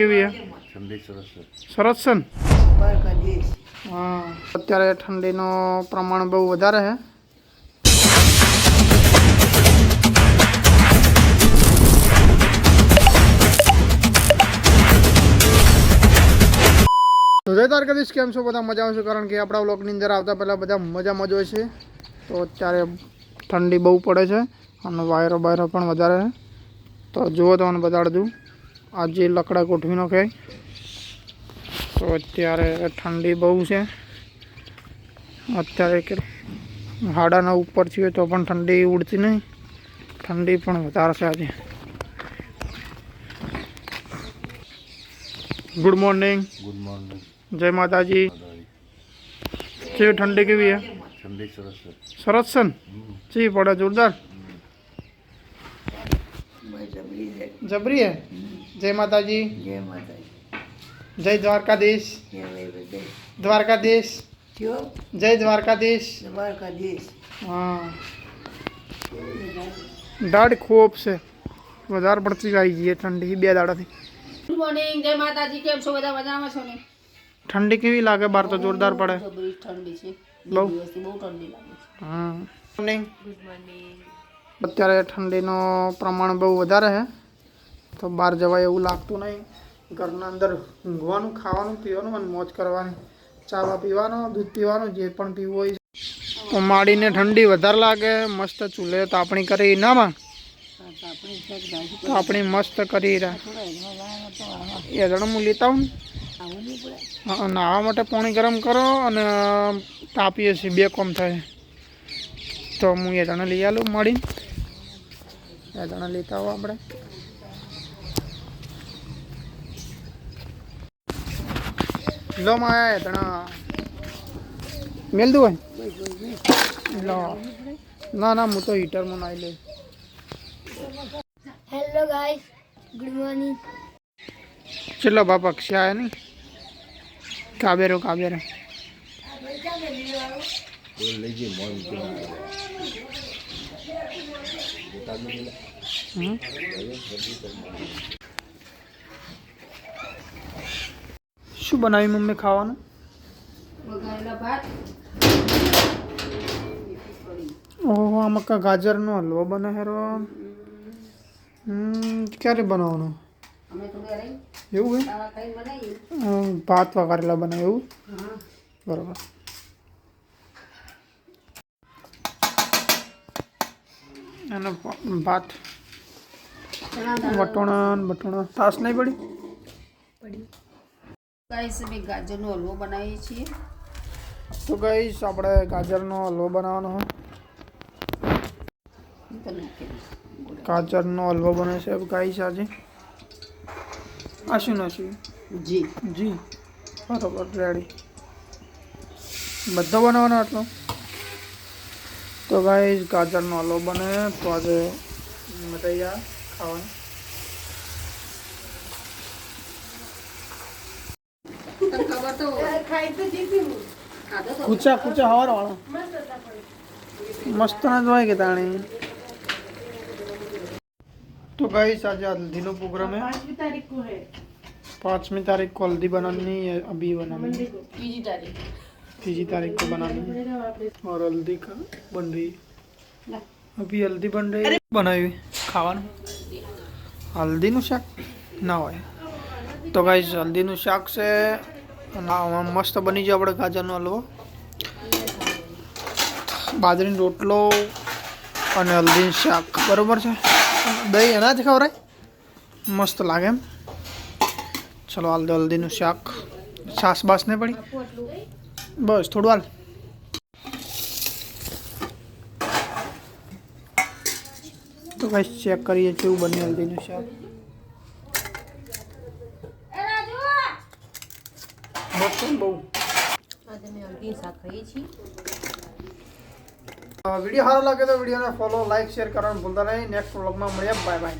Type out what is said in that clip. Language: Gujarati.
કેવી છે સરસ છે ને હા અત્યારે ઠંડીનો પ્રમાણ બહુ વધારે છે તો જોઈદાર કરીશ કેમ છો બધા મજા આવશે કારણ કે આપણા બ્લોકની અંદર આવતા પહેલાં બધા મજા મજા હોય છે તો અત્યારે ઠંડી બહુ પડે છે અને વાયરો બાયરો પણ વધારે છે તો જુઓ તમને બતાડજો आज ये लकड़ा कोठुनो के तो અત્યારે ઠંડી બહુ છે અત્યારે કે હાડાના ઉપર થી હોય તો પણ ઠંડી ઉડતી નહી ઠંડી પણ tartar છે આજે ગુડ મોર્નિંગ ગુડ મોર્નિંગ જય માતાજી છે ઠંડી કેવી છે ઠંડી સરસ સરસન છે બડા જોરદાર મય જબરી છે જબરી છે जय माता जी जय माता जी जय द्वारकाधीश द्वारकाधीश क्यों जय द्वारकाधीश द्वारकाधीश हाँ दाढ़ खूब से बाजार बढ़ती जाएगी ठंडी ही बेदाड़ा थी गुड मॉर्निंग जय माता जी के हम सुबह मजा में सोने ठंडी के भी लागे बार तो जोरदार पड़े बहुत ठंडी से बहुत ठंडी लागे हाँ गुड मॉर्निंग गुड मॉर्निंग अत्यारे ठंडी नो प्रमाण बहुत वधार है તો બહાર જવાય એવું લાગતું નહીં ઘરના અંદર ઊંઘવાનું ખાવાનું પીવાનું અને મોજ કરવાની ચાવા બા પીવાનો દૂધ પીવાનું જે પણ પીવું હોય તો માડીને ઠંડી વધારે લાગે મસ્ત ચૂલે તાપણી કરી નામાં તાપણી મસ્ત કરી રહ્યા એ જણ હું લેતા હું નાવા માટે પાણી ગરમ કરો અને તાપીએ છીએ બે કોમ થાય તો હું એ જણા લઈ આલું મળીને એ જણા લેતા આવો આપણે लो माया है तना मिल दू लो ना ना मु तो हीटर मन हेलो गाइस गुड मॉर्निंग चलो बाबा अक्षय आए नहीं काबे रो काबे हम्म શું બનાવ્યું મમ્મી ખાવાનું વઘારેલા ભાત ઓહો આમાં કા ગાજરનો હલવો બને હેરો ક્યારે બનાવવાનો એવું હે ભાત વઘારેલા બને એવું બરાબર અને ભાત વટોણા વટોણા તાસ નહીં પડી પડી तो गाइस गाजर नो हलवो बना गाजर नो हलवो बना से आज आशु नशु जी जी बराबर रेडी बढ़ो बना आटल तो गाइस गाजर नो हलवो बने तो आज मैं तैयार खावा तो। तो तो। कुचा कुचा કૂચા કૂચા હવાર વાળા મસ્ત ના જ હોય કે तो गाइस आज हल्दीनो प्रोग्राम है पाँचवीं तारीख को है पाँचवीं तारीख को हल्दी बनानी है अभी बनानी है तीजी तारीख तीजी तारीख को बनानी है और हल्दी का बन रही है अभी हल्दी बन रही है बनाई हुई ખાવાનું હલ્દીનું ना ના હોય તો ગાઈઝ હલ્દીનું શાક से મસ્ત બની જાય આપણે ગાજરનો હલવો બાજરીનો રોટલો અને હલ્દીનું શાક બરાબર છે દહીં એનાથી ખવરાય મસ્ત લાગે એમ ચલો હાલ દો હલ્દીનું શાક છાસ બાસ નહીં પડી બસ થોડું હાલ તો કઈ ચેક કરીએ કેવું બન્યું હલ્દીનું શાક મોટું બહુ આજે મેં અડધી શાક ખાઈ છીએ વિડીયો સારો લાગે તો વિડીયોને ફોલો લાઈક શેર કરવાનું ભૂલતા નહીં નેક્સ્ટ વ્લોગમાં મળીએ બાય બાય